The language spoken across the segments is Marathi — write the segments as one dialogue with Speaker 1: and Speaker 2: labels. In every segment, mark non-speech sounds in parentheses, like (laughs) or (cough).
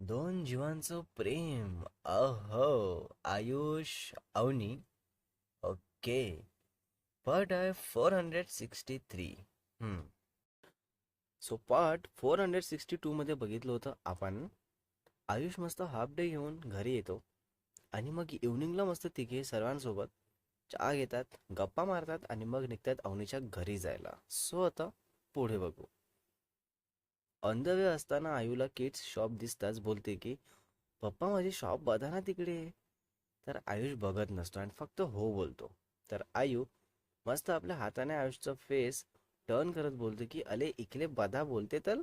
Speaker 1: दोन जीवांचं प्रेम. अहो आयुष अवनी. ओके. पार्ट आहे four hundred sixty three so part four hundred sixty टूमध्ये बघितलं होतं आपण. आयुष मस्त हाफ डे घेऊन घरी येतो. आणि मग इव्हनिंगला मस्त तिघे सर्वांसोबत चहा घेतात गप्पा मारतात आणि मग निघतात अवनीच्या घरी जायला. सो आता पुढे बघू. ऑन द वे असताना आयूला किड्स शॉप दिसताच बोलते की पप्पा माझी शॉप बघा ना तिकडे. तर आयुष बघत नसतो आणि फक्त हो बोलतो. तर आयू मस्त आपल्या हाताने आयुषचा फेस टर्न करत बोलतो की अले इकडे बधा बोलते तर.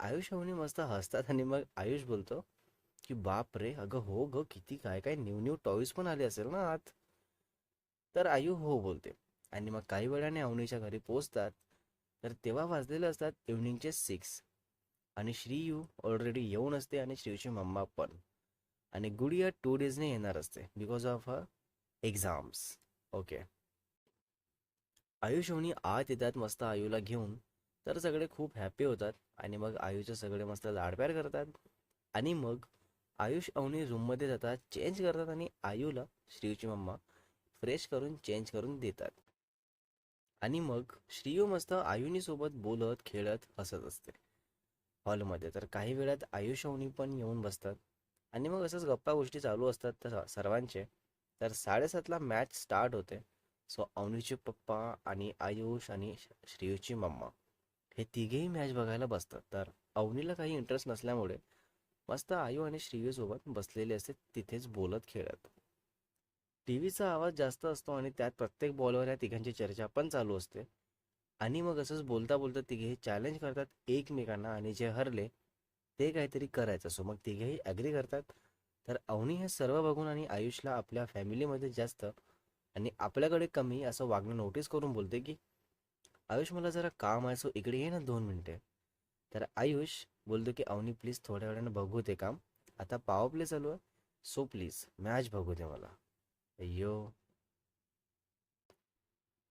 Speaker 1: आयुष अवनी मस्त हसतात आणि मग आयुष बोलतो की बाप रे अगं हो ग किती काय काय न्यू न्यू टॉईज पण आले असेल ना आत. तर आयू हो बोलते आणि मग काही वेळाने अवनीच्या घरी पोचतात तर तेव्हा वाजलेले असतात इव्हनिंगचे सिक्स आणि श्रीयू ऑलरेडी येऊन असते आणि श्रीयूची मम्मा पण. आणि गुडिया टू डेजने येणार असते because of a exams okay Ayush होणी आत येतात मस्त आयूला घेऊन. तर सगळे खूप हॅपी होतात आणि मग आयूचे सगळे मस्त लाडप्यार करतात. आणि मग आयुष अवनी रूममध्ये जातात चेंज करतात आणि आयूला श्रीयूची मम्मा फ्रेश करून चेंज करून देतात. आणि मग श्रीयू मस्त आयुनीसोबत बोलत खेळत हसत असते. हॉलमध्ये तर काही वेळात आयुष अवनी पण येऊन बसतात. आणि मग असंच गप्पा गोष्टी चालू असतात तर सर्वांचे. तर साडेसातला मॅच स्टार्ट होते. सो अवनीचे पप्पा आणि आयुष आणि श्रीयूची मम्मा. हे तिघेही मॅच बघायला बसतात. तर अवनीला काही इंटरेस्ट नसल्यामुळे मस्त आयू आणि श्रीयूसोबत बसलेले असते. तिथेच बोलत खेळत. टी व्हीचा आवाज जास्त असतो आणि त्यात प्रत्येक बॉलवर या तिघांची चर्चा पण चालू असते. आणि मग असंच बोलता बोलता तिघे चॅलेंज करतात एकमेकांना आणि जे हरले ते काहीतरी करायचं. असो मग तिघेही ॲग्री करतात. तर अवनी हे सर्व बघून आणि आयुषला आपल्या फॅमिलीमध्ये जास्त आणि आपल्याकडे कमी असं वागणं नोटीस करून बोलते की आयुष मला जरा काम आहे. सो इकडे ये ना दोन मिनटे. तर आयुष बोलतो की अवनी प्लीज थोड्या वेळानं बघू ते काम. आता पावर प्ले चालू आहे. सो प्लीज मॅच बघू दे मला. अय्यो.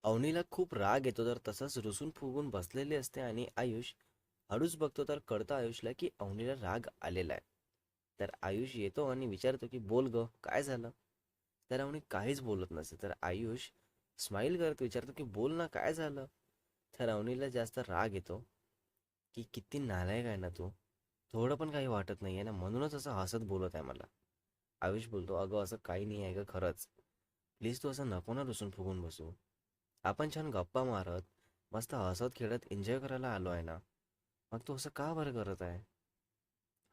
Speaker 1: अवनीला खूप राग येतो तर तसंच रुसून फुगून बसलेली असते आणि आयुष हळूच बघतो तर कळतं आयुषला की अवनीला राग आलेला आहे. तर आयुष येतो आणि विचारतो की बोल ग काय झालं? तर अवनी काहीच बोलत नसते तर आयुष स्माईल करत विचारतो की बोल ना काय झालं? तर अवनीला जास्त राग येतो की किती नालायक आहे ना तू? थोडं पण काही वाटत नाही आहे ना? म्हणूनच असं हसत बोलत आहे मला. आयुष बोलतो अगं असं काही नाही आहे ग खरंच. प्लीज तू असं नको ना रुसून फुगून बसू. आपण छान गप्पा मारत मस्त हसत खेळत एन्जॉय करायला आलो आहे ना? मग तू असं का बरं करत आहे?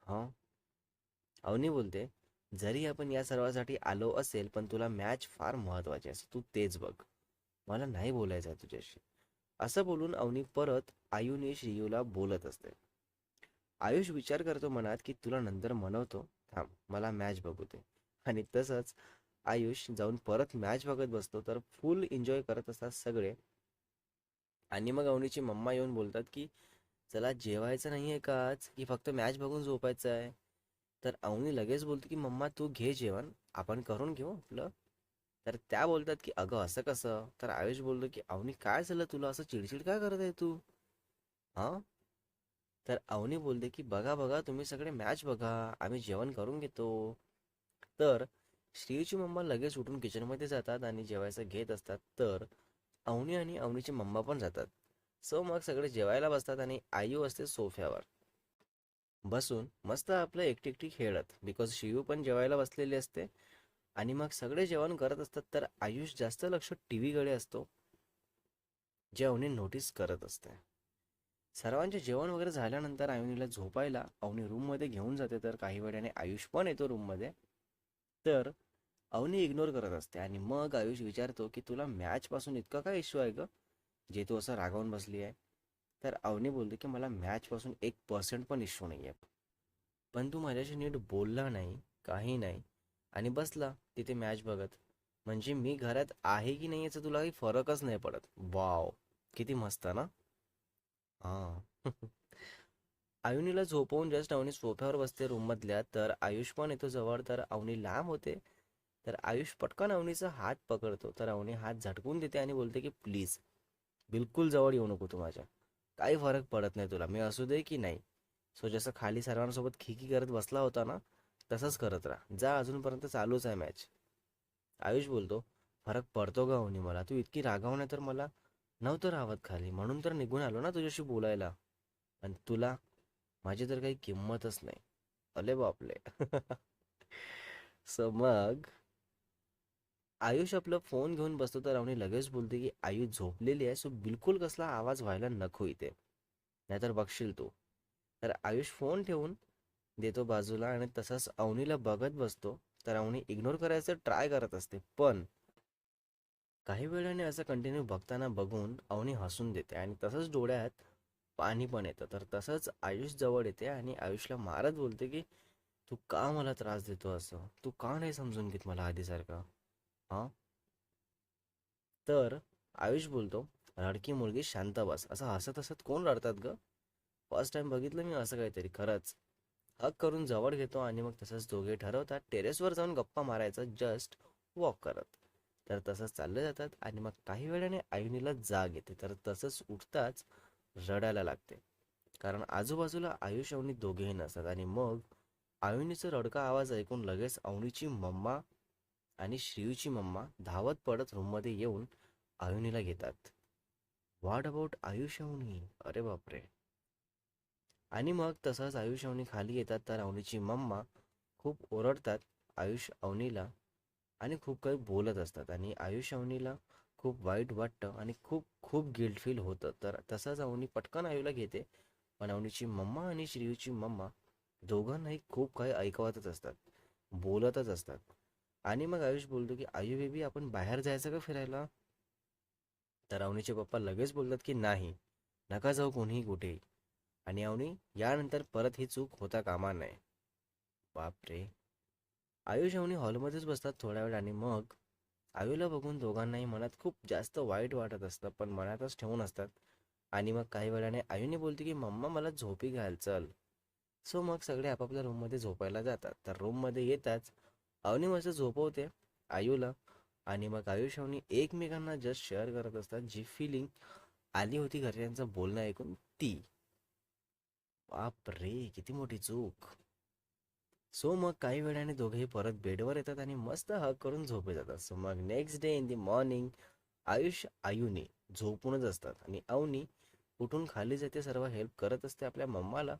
Speaker 1: हां? अवनी बोलते जरी आपण या सर्वासाठी आलो असेल पण तुला मॅच फार महत्वाची असं तू तेच बघ. मला नाही बोलायचं आहे तुझ्याशी. असं बोलून अवनी परत आयुने श्रीयूला बोलत असते. आयुष विचार करतो मनात की तुला नंतर मनवतो. थांब मला मॅच बघू दे. आणि तसंच आयुष जाऊन परत मॅच बघत बसतो तर फुल एन्जॉय करत असतात सगळे. आणि मग अवनीची मम्मा येऊन बोलतात की चला जेवायचं नाही आहे काच की फक्त मॅच बघून झोपायचं आहे तर अवनी लगेच बोलतो की मम्मा तू घे जेवण आपण करून घेऊ आपलं. तर त्या बोलतात की अगं असं कसं? तर आयुष बोलतो की अवनी काय झालं तुला? असं चिडचिड काय करत आहे तू? हां? तर अवनी बोलते की बघा बघा तुम्ही सगळे मॅच बघा आम्ही जेवण करून घेतो. तर श्रीची मम्मा लगेच उठून किचनमध्ये जातात आणि जेवायचं घेत असतात. तर अवनी आणि अवनीची मम्मा पण जातात. सो मग सगळे जेवायला बसतात आणि आयू असते सोफ्यावर. बसून मस्त आपलं एकटी एकटी खेळत. बिकॉज शियू पण जेवायला बसलेली असते. आणि मग सगळे जेवण करत असतात. तर आयुष जास्त लक्ष टी व्हीकडे असतो. जे अवनी नोटीस करत असते. सर्वांचे जेवण वगैरे झाल्यानंतर अवनीला झोपायला अवनी रूममध्ये घेऊन जाते. तर काही वेळाने आयुष पण येतो रूममध्ये तर अवनी इग्नोर करत असते. आणि मग आयुष विचारतो की तुला मॅचपासून इतका काय इश्यू आहे ग? जे तू असं रागावून बसली आहे. तर अवनी बोलतो की मला मॅचपासून एक पर्सेंट पण इश्यू नाही आहे पण तू माझ्याशी नीट बोलला नाही काही नाही. आणि बसला तिथे मॅच बघत. म्हणजे मी घरात आहे की नाही याचा तुला काही फरकच नाही पडत. वाव किती मस्त ना? हां. (laughs) आयुनीला झोपवून जस्ट अवनी सोफ्यावर बसते रूममधल्या तर आयुष पण येतो जवळ तर अवनी लांब होते. तर आयुष पटकन अवनीचा हात पकडतो. तर अवनी हात झटकून देते आणि बोलते की प्लीज बिलकुल जवळ येऊ नको तू माझ्या. काही फरक पडत नाही तुला. मी असू दे की नाही. सो जसं खाली सर्वांसोबत खिकी करत बसला होता ना तसंच करत राहा. जा अजूनपर्यंत चालूच आहे मॅच आयुष बोलतो फरक पडतो का अवनी मला? तू इतकी रागाव नाही तर मला. नव्हतं राहत खाली. म्हणून तर निघून आलो ना तुझ्याशी बोलायला. आणि तुला माझी तर काही किंमतच नाही. अले बापले. सो मग आयुष आपलं फोन घेऊन बसतो तर अवनी लगेच बोलते की आयुष झोपलेली आहे सो बिलकुल कसला आवाज व्हायला नको इथे. नाहीतर बघशील तू. तर आयुष फोन ठेवून देतो बाजूला आणि तसंच अवनीला बघत बसतो. तर अवनी इग्नोर करायचं ट्राय करत असते. पण काही वेळाने असं कंटिन्यू बघताना बघून अवनी हसून देते आणि तसंच डोळ्यात पाणी पण येतं. तर तसंच आयुष जवळ येते आणि आयुषला मारत बोलते की तू का मला त्रास देतो असं? तू का नाही समजून घेत मला आधीसारखं? हां? तर आयुष बोलतो रडकी मुलगी शांत बस. असं हसत हसत कोण रडतात ग? फर्स्ट टाइम बघितलं मी असं काहीतरी खरंच. हक करून जवळ घेतो आणि मग तसंच दोघे ठरवतात. टेरेसवर जाऊन गप्पा मारायचा जस्ट वॉक करत. तर तसंच चालले जातात आणि मग काही वेळाने आयुनीला जाग येते. तर तसंच उठताच रडायला लागते. कारण आजूबाजूला आयुष अवनी दोघेही नसतात. आणि मग आयुनीचा रडका आवाज ऐकून लगेच अवनीची मम्मा आणि श्रीयूची मम्मा धावत पडत रूममध्ये येऊन आयुनीला घेतात. What about Ayush Avani? अरे बापरे. आणि मग तसंच आयुष अवनी खाली येतात. तर अवनीची मम्मा खूप ओरडतात आयुष अवनीला आणि खूप काही बोलत असतात. आणि आयुष अवनीला खूप वाईट वाटतं आणि खूप खूप गिल्ट फील होतं. तर तसंच अवनी पटकन आयुला घेते. पण अवनीची मम्मा आणि श्रीयूची मम्मा दोघांनाही खूप काही ऐकवतच असतात. बोलतच असतात. आणि मग आयुष बोलतो की आयु बेबी आपण बाहेर जायचं का फिरायला? तर अवनीचे पप्पा लगेच बोलतात की नाही. नका जाऊ कोणीही कुठेही आणि अवनी यानंतर परत ही चूक होता कामा नये. बापरे. आयुष अवनी हॉलमध्येच बसतात थोड्या वेळ आणि मग आयूला बघून दोघांनाही मनात खूप जास्त वाईट वाटत असतं पण मनातच ठेवून असतात. आणि मग काही वेळाने आईने बोलते की मम्मा मला झोपी घाल चल. सो मग सगळे आपापल्या रूममध्ये झोपायला जातात. तर रूममध्ये येताच अवनी मस्त झोपवते आयूला. आणि मग आयुष अवनी एकमेकांना जस्ट शेअर करत असतात जी फिलिंग आली होती घरच्यांचं बोलणं ऐकून ती. बाप रे किती मोठी चूक. सो मग काही वेळाने दोघेही परत बेडवर येतात आणि मस्त हक करून झोपे जातात. सो मग next day in the morning Ayush आयुने झोपूनच असतात आणि अवनी उठून खाली जाते सर्व हेल्प करत असते आपल्या मम्माला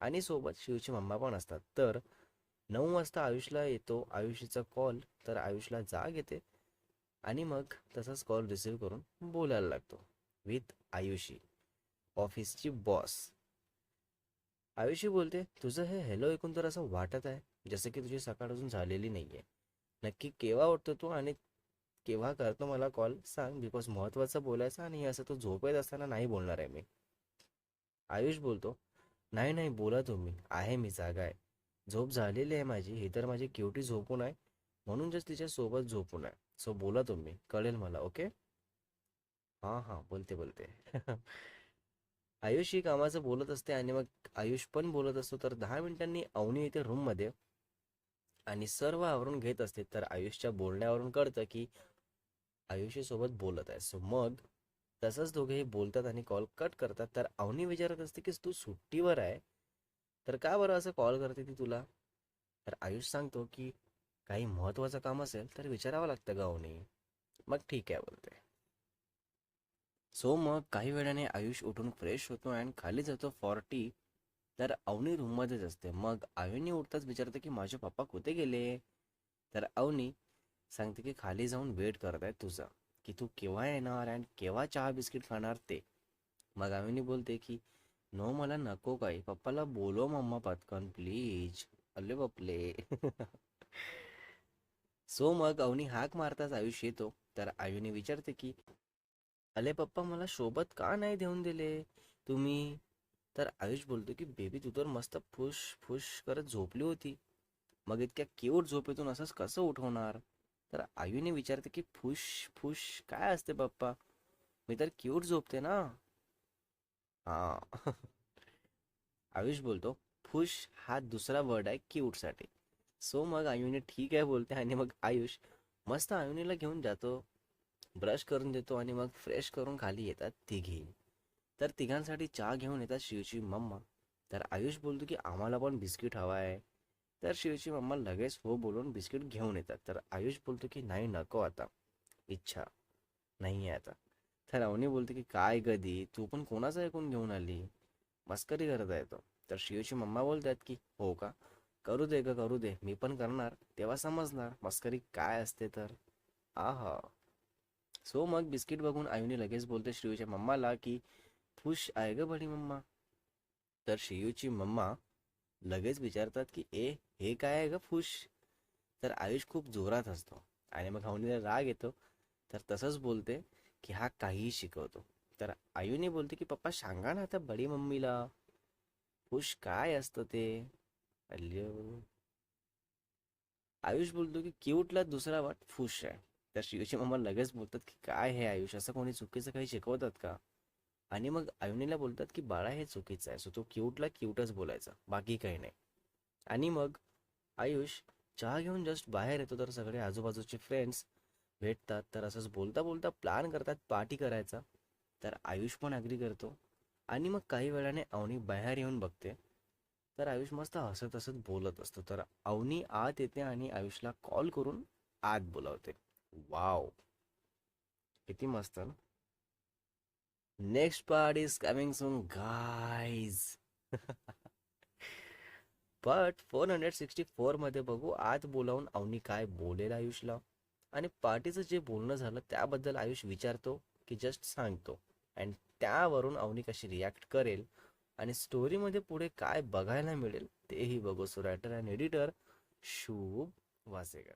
Speaker 1: आणि सोबत शिवची मम्मा पण असतात. तर नऊ वाजता आयुषला येतो आयुषीचा कॉल तर आयुषला जाग येते आणि मग तसाच कॉल रिसीव्ह करून बोलायला लागतो विथ आयुषी ऑफिसची बॉस आयुषी बोलते तुझं हे हॅलो ऐकून तर असं वाटत आहे जसं की तुझी सकाळ अजून झालेली नाही आहे नक्की केव्हा उठतो तू आणि केव्हा करतो मला कॉल सांग बिकॉज महत्त्वाचं बोलायचं आणि असं तू झोपेत असताना नाही बोलणार आहे मी. आयुष बोलतो नाही नाही बोला तुम्ही आहे मी जागा आहे. झोप झालेली आहे माझी ही तर माझी क्युटी झोपून आहे म्हणून जस्ट तिच्या सोबत झोपून आहे. सो बोला तुम्ही कळेल मला ओके हां हां बोलते बोलते. (laughs) आयुष ही कामाचं बोलत असते आणि मग आयुष पण बोलत असतो. तर दहा मिनिटांनी अवनी येते रूममध्ये आणि सर्व आवरून घेत असते. तर आयुषच्या बोलण्यावरून कळतं की आयुषीसोबत बोलत आहे. सो मग तसंच दोघेही बोलतात आणि कॉल कट करतात. तर अवनी विचारत असते की तू सुट्टीवर आहे? तर का बरं असं कॉल करते ती तुला? तर आयुष सांगतो की काही महत्त्वाचं काम असेल तर विचारावं लागतं गावनी मग ठीक आहे बोलते. सो मग काही वेळाने आयुष उठून फ्रेश होतो आणि खाली जातो फॉर्टी तर अवनी रूममध्येच असते. मग आयुनी उठताच विचारते की माझे पप्पा कुठे गेले? तर अवनी सांगते की खाली जाऊन वेट करत आहे तुझा की तू केव्हा येणार अँड केव्हा चहा बिस्किट खाणार ते? मग आयुनी बोलते की नो मला नको काही. पप्पाला बोलो मम्मा पटकन प्लीज अल्ले बपले. सो (laughs) मग अवनी हाक मारताच आयुष येतो. तर आयुनी विचारते की अले पप्पा मला सोबत का नाही देऊन दिले? तुम्ही तर आयुष बोलतो की बेबी तू तर मस्त फुश फुश करत झोपली होती. मग इतक्या क्यूट झोपेतून असंच कसं उठवणार? तर आयुने विचारते की फुश फुश काय असते पप्पा? मी तर क्यूट झोपते ना. हा. (laughs) आयुष बोलतो फुश हा दुसरा वर्ड आहे क्यूटसाठी सो मग आयुने ठीक आहे बोलते आणि मग आयुष मस्त आयुनीला घेऊन जातो. ब्रश करून देतो आणि मग फ्रेश करून खाली येतात तिघी. तर तिघांसाठी चहा घेऊन येतात शिवची मम्मा. तर आयुष बोलतो की आम्हाला पण बिस्किट हवा आहे तर शिवची मम्मा लगेच हो बोलून बिस्किट घेऊन येतात. तर आयुष बोलतो की नाही नको आता. इच्छा नाही आहे आता. तर अवनी बोलते की काय कधी तू पण कोणाचं ऐकून घेऊन आली? मस्करी करत आहे तो. तर शिवची मम्मा बोलतात की हो का? करू दे का करू दे. मी पण करणार. तेव्हा समजणार मस्करी काय असते तर. आहा. सो मग बिस्किट बघून आयुने लगेच बोलते श्रीयूच्या मम्माला की खुश आहे ग बडी मम्मा. तर श्रीयूची मम्मा लगेच विचारतात की ए हे काय आहे ग फुश तर आयुष खूप जोरात असतो आणि मग अवनीला राग येतो. तर तसंच बोलते की हा काहीही शिकवतो. तर आयुने बोलते की पप्पा सांगा ना आता बडी मम्मीला. खुश काय असतं ते? अल्यो. आयुष बोलतो की क्यूटला दुसरा वाट फुश आहे. तर शिवशी मम्मा लगेच बोलतात की काय हे आयुष असं कोणी चुकीचं काही शिकवतात का? आणि मग आयुनीला बोलतात की बाळा हे चुकीचं आहे. सो तो क्यूटला क्यूटच बोलायचा. बाकी काही नाही. आणि मग आयुष चहा घेऊन जस्ट बाहेर येतो. तर सगळे आजूबाजूचे फ्रेंड्स भेटतात. तर असंच बोलता बोलता प्लॅन करतात. पार्टी करायचा. तर आयुष पण अग्री करतो. आणि मग काही वेळाने अवनी बाहेर येऊन बघते. तर आयुष मस्त हसत हसत बोलत असतो. तर अवनी आत येते आणि आयुषला कॉल करून आत बोलावते. वाव किती मस्त ना next part is coming soon guys but four hundred sixty फोरमध्ये बघू आत बोलावून अवनी काय बोलेल आयुषला. आणि पार्टीचं जे बोलणं झालं त्याबद्दल आयुष विचारतो की जस्ट सांगतो. अँड त्यावरून अवनी कशी रिॲक्ट करेल आणि स्टोरीमध्ये पुढे काय बघायला मिळेल तेही बघू. सो रायटर अँड एडिटर शुभ वासेकर.